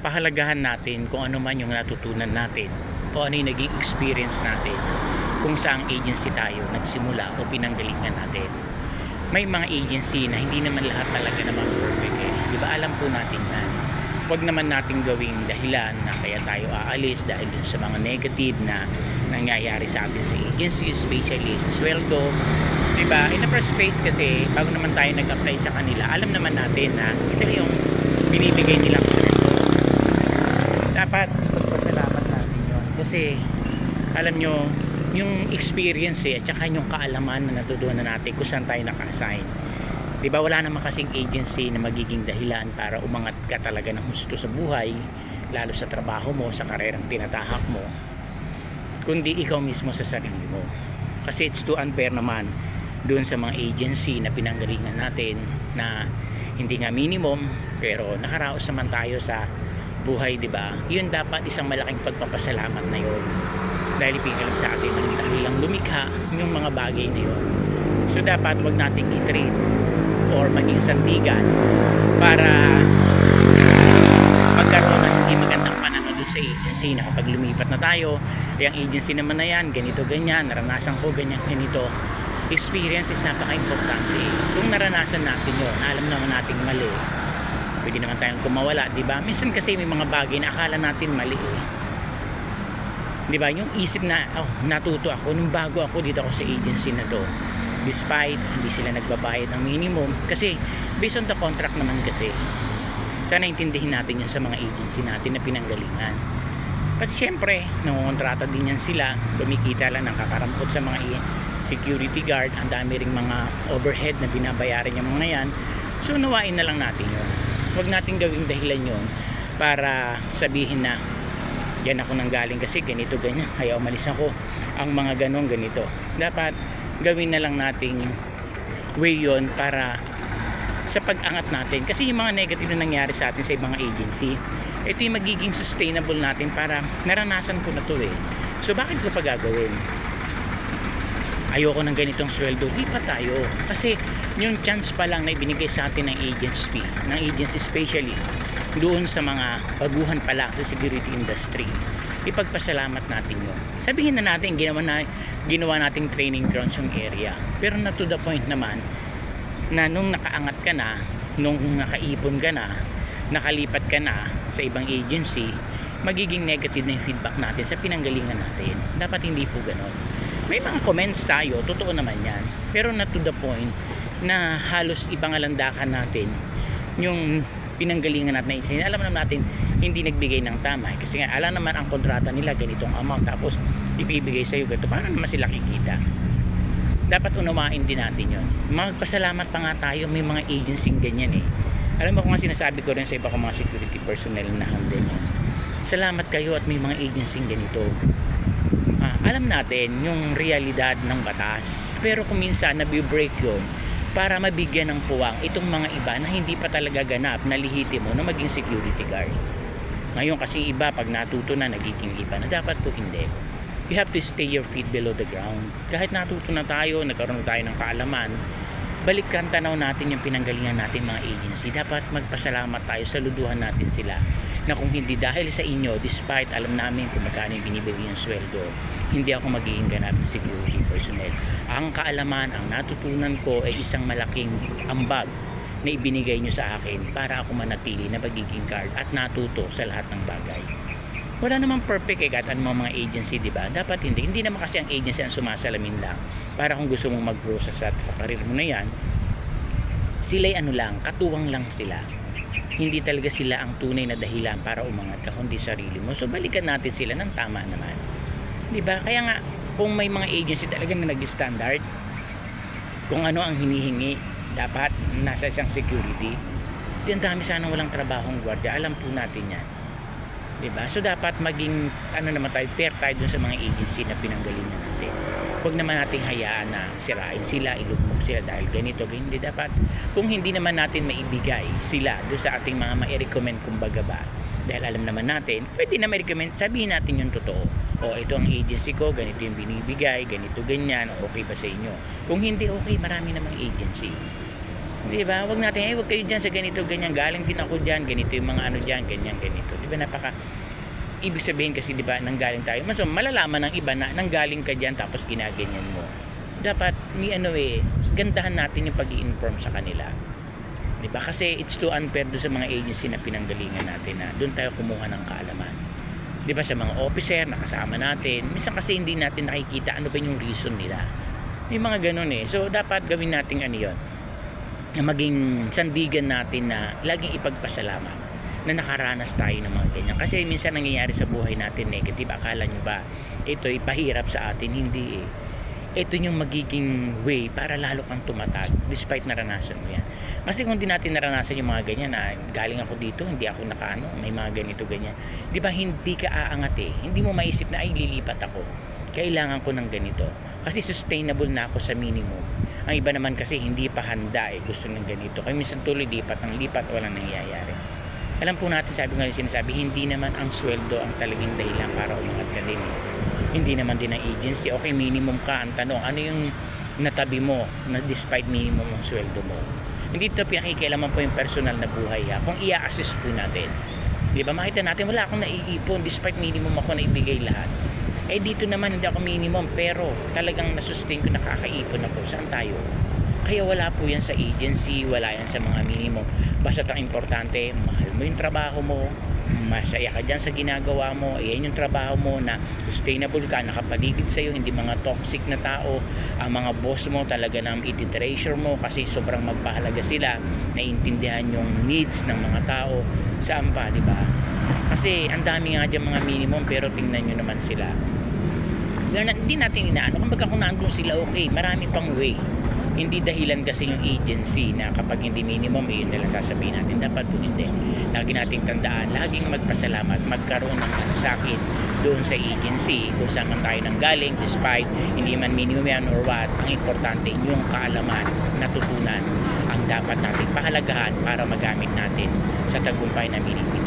pahalagahan natin kung ano man yung natutunan natin o ano yung naging experience natin kung saang agency tayo nagsimula o pinanggalingan natin. May mga agency na hindi naman lahat talaga naman perfect eh. Di ba alam po natin na huwag naman natin gawing dahilan na kaya tayo aalis dahil dun sa mga negative na nangyayari sa atin sa agency, especially sa sweldo. Diba? In the first place kasi, bago naman tayo nag-apply sa kanila, alam naman natin na ito yung binibigay nilang sweldo. Dapat pagpasalamat natin yun. Kasi, alam nyo, yung experience eh, at saka yung kaalaman na natutunan natin kung saan tayo naka-assign. Di ba wala naman kasing agency na magiging dahilan para umangat ka talaga ng husto sa buhay, lalo sa trabaho mo, sa karerang tinatahak mo, kundi ikaw mismo sa sarili mo. Kasi it's too unfair naman doon sa mga agency na pinanggalingan natin na hindi nga minimum pero nakaraos naman tayo sa buhay, di ba? Yun dapat isang malaking pagpapasalamat na yun. Dahil ipingalang sa atin ng dahilang lumikha yung mga bagay na yun. So dapat wag nating i-treat or maging sandigan para magkaroon ng hindi magandang pananaw doon sa agency na kapag lumipat na tayo yung agency naman na yan, ganito ganyan naranasan ko ganyan ganito experience is napaka-importante kung naranasan natin yun, alam naman natin mali pwede naman tayong kumawala di ba? minsan kasi may mga bagay na akala natin mali eh. di ba? yung isip na oh, natuto ako nung bago ako dito ako sa agency na to despite hindi sila nagbabayad ng minimum kasi based on the contract naman kasi sana intindihin natin yun sa mga agency natin na pinanggalingan kasi syempre nangungontrata din yan sila kumikita lang ng kakarampot sa mga security guard ang dami ring mga overhead na binabayaran yung mga yan so nawain na lang natin yun huwag natin gawing dahilan yun para sabihin na yan ako nang galing kasi ganito ganyan kaya umalis ako. Ang mga ganong ganito. Dapat gawin na lang nating way yon para sa pag-angat natin. Kasi yung mga negative na nangyari sa atin sa ibang agency ito yung magiging sustainable natin para naranasan ko na to eh. So bakit ko pa gagawin ayoko ng ganitong sweldo. Di pa tayo. Kasi yung chance pa lang na ibinigay sa atin ng agency ng agency especially doon sa mga baguhan pa lang sa security industry. Ipagpasalamat natin yun. Sabihin na natin ginawa, na, ginawa nating training grounds yung area. Pero na to the point naman na nung nakaangat ka na nung nakaipon ka na nakalipat ka na sa ibang agency magiging negative na yung feedback natin sa pinanggalingan natin. Dapat hindi po ganon may mga comments tayo, totoo naman yan. Pero not to the point na halos ipangalandakan natin yung pinanggalingan natin na isin. Alam naman natin, hindi nagbigay ng tama. Kasi nga, alam naman ang kontrata nila, ganitong amount. Tapos, ipibigay sa'yo ganito. Paano naman sila kikita? Dapat unawain din natin yun. Magpasalamat pa nga tayo, may mga agency ganyan eh. Alam mo kung nga sinasabi ko rin sa iba kong mga security personnel na handle yan. Salamat kayo at may mga agency ganito alam natin yung realidad ng batas. Pero kung minsan nabi-break yun para mabigyan ng puwang itong mga iba na hindi pa talaga ganap na lihitimo na maging security guard. Ngayon kasi iba pag natuto na nagiging iba na. Dapat po hindi. You have to stay your feet below the ground. Kahit natuto na tayo nagkaroon na tayo ng kaalaman balikan tanaw natin yung pinanggalingan natin mga agency. Dapat magpasalamat tayo saluduhan natin sila na kung hindi dahil sa inyo despite alam namin kung magkano yung binibigay yung sweldo hindi ako magiging ganap na security personnel. Ang kaalaman, ang natutunan ko ay isang malaking ambag na ibinigay nyo sa akin para ako manatili na magiging guard at natuto sa lahat ng bagay. Wala namang perfect eh kahit anong mga agency di ba? Dapat hindi. Hindi naman kasi ang agency ang sumasalamin lang. Para kung gusto mong mag-grow sa, sa karir mo na yan sila'y ano lang katuwang lang sila hindi talaga sila ang tunay na dahilan para umangat ka kundi sarili mo. So balikan natin sila ng tama naman. Di ba? Kaya nga kung may mga agency talaga na nag-standard kung ano ang hinihingi dapat nasa isang security di dami sanang walang trabahong gwardiya. Alam po natin yan. Diba? So dapat maging ano naman tayo, fair tayo dun sa mga agency na pinanggalingan natin. Huwag naman nating hayaan na sirain sila, ilugmok sila dahil ganito, hindi dapat. Kung hindi naman natin maibigay sila doon sa ating mga ma-recommend kumbaga ba, dahil alam naman natin, pwede na ma-recommend, sabihin natin yung totoo. O ito ang agency ko, ganito yung binibigay, ganito ganyan, okay ba sa inyo? Kung hindi okay, marami namang agency. Di ba? Huwag natin, eh, huwag kayo dyan sa ganito, ganyan. Galing din ako dyan, ganito yung mga ano dyan, ganyan, ganito. Di ba? Napaka, ibig sabihin kasi, di ba, nanggaling tayo. Mas malalaman ng iba na nanggaling ka dyan tapos ginaganyan mo. Dapat, ni ano eh, gandahan natin yung pag inform sa kanila. Di ba? Kasi it's too unfair doon sa mga agency na pinanggalingan natin na doon tayo kumuha ng kaalaman. Di ba sa mga officer na kasama natin, minsan kasi hindi natin nakikita ano ba yung reason nila. May mga ganun eh. So dapat gawin natin ano yun, na maging sandigan natin na laging ipagpasalamat na nakaranas tayo ng mga ganyan. Kasi minsan nangyayari sa buhay natin negative. Akala nyo ba ito ipahirap sa atin? Hindi eh. Ito yung magiging way para lalo kang tumatag despite naranasan mo yan. Kasi kung di natin naranasan yung mga ganyan na galing ako dito, hindi ako nakaano, may mga ganito ganyan. Di ba hindi ka aangat eh. Hindi mo maisip na ay lilipat ako. Kailangan ko ng ganito. Kasi sustainable na ako sa minimum. Ang iba naman kasi hindi pa handa eh, gusto ng ganito. Kaya minsan tuloy lipat ng lipat, walang nangyayari. Alam po natin, sabi nga sinasabi, hindi naman ang sweldo ang talagang dahilan para umangat ka din. Hindi naman din ang agency. Okay, minimum ka. Ang tanong, ano yung natabi mo na despite minimum ang sweldo mo? Hindi ito pinakikialaman po yung personal na buhay ha. Kung i-assist po natin. Di ba makita natin, wala akong naiipon despite minimum ako na ibigay lahat. Eh dito naman hindi ako minimum pero talagang nasustain ko nakakaipon ako. Saan tayo? Kaya wala po yan sa agency, wala yan sa mga minimum. Basta ang importante, mahal mo yung trabaho mo, masaya ka dyan sa ginagawa mo, yan yung trabaho mo na sustainable ka, nakapaligid sa'yo, hindi mga toxic na tao, ang mga boss mo talaga nang iti-treasure mo kasi sobrang magpahalaga sila, naiintindihan yung needs ng mga tao, saan pa, di ba? Kasi ang dami nga dyan mga minimum pero tingnan nyo naman sila. Hindi natin inaano. Kung baga kung nandun sila, okay, marami pang way. Hindi dahilan kasi yung agency na kapag hindi minimum, eh, yun nalang sasabihin natin. Dapat po hindi. Lagi nating tandaan, laging magpasalamat, magkaroon ng sakit doon sa agency kung saan man tayo nang galing despite hindi man minimum yan or what ang importante yung kaalaman natutunan ang dapat nating pahalagahan para magamit natin sa tagumpay na minimum